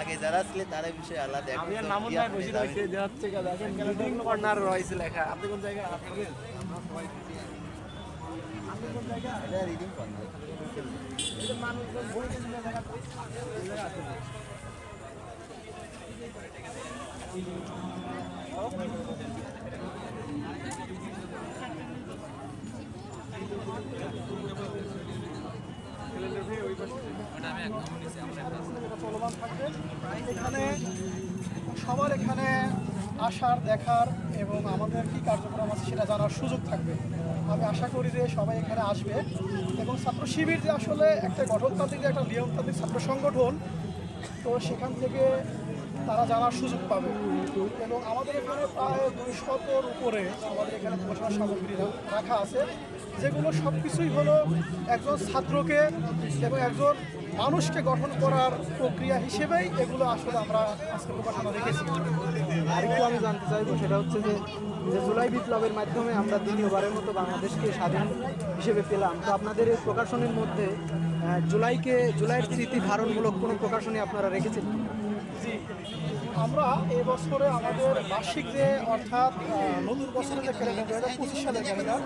আগে যারা ছিলেন তারা বিষয়ে আলাদা আমি আর ভাই আপনি বসে? রয়েছে যাচ্ছে কাজ এখন লিডিং কর্নার রয়েছে লেখা। আপনি কোন জায়গায় আপনি কোন জায়গায় এটা বই কিনে লেখা জায়গা আছে। এখানে সবার এখানে আসার, দেখার এবং আমাদের কি কার্যক্রম আছে সেটা জানার সুযোগ থাকবে। আমি আশা করি যে সবাই এখানে আসবে। এবং ছাত্র শিবির যে আসলে একটা গঠনতান্ত্রিক একটা নিয়মতান্ত্রিক ছাত্র সংগঠন, তো সেখান থেকে তারা জানার সুযোগ পাবে। এবং আমাদের এখানে প্রায় দুই শতর উপরে আমাদের এখানে প্রশাসন সামগ্রী রাখা আছে। যেগুলো সব কিছুই হলো একজন ছাত্রকে এবং একজন মানুষকে গঠন করার প্রক্রিয়া হিসেবেই এগুলো আসলে আমরা আজকে প্রকাশনা রেখেছি আরেকটু আমি জানতে চাইব, সেটা হচ্ছে যে যে জুলাই বিপ্লবের মাধ্যমে আমরা দ্বিতীয়বারের মতো বাংলাদেশকে স্বাধীন হিসেবে পেলাম। তো আপনাদের এই প্রকাশনের মধ্যে জুলাইকে, জুলাইয়ের স্মৃতি ধারণমূলক কোনো প্রকাশনী আপনারা রেখেছেন? জি। আমরা এবছরে আমাদের বার্ষিক যে অর্থাৎ নতুন বছরের যে ক্যালেন্ডার দু হাজার পঁচিশ সালের ক্যালেন্ডার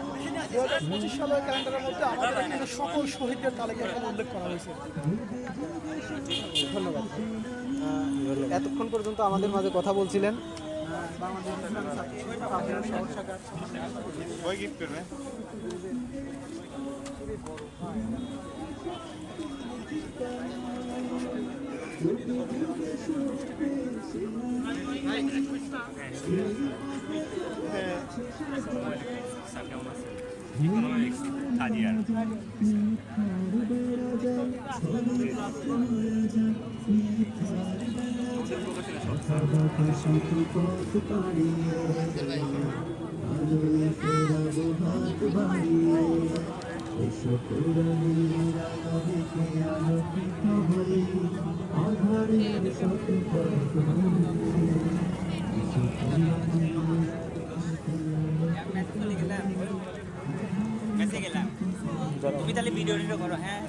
দু হাজার পঁচিশ সালের ক্যালেন্ডারের মধ্যে আমাদের এখানে সকল শহীদদের তালিকা এখানে উল্লেখ করা হয়েছে। ধন্যবাদ। এতক্ষণ পর্যন্ত আমাদের মাঝে কথা বলছিলেন। বাংলাদেশ ইসলামী ছাত্র সংসদ আপনার শহর তুমি তাহলে ভিডিও করো হ্যাঁ?